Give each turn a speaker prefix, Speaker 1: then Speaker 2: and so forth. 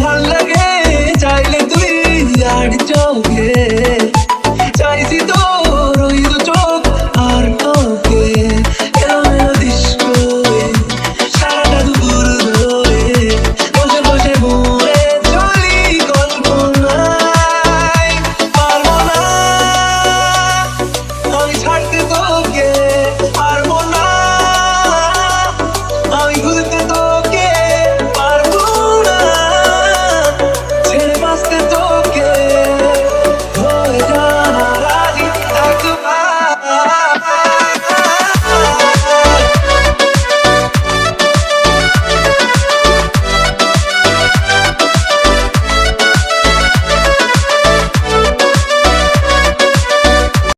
Speaker 1: ভালো লাগে চাইলে তুই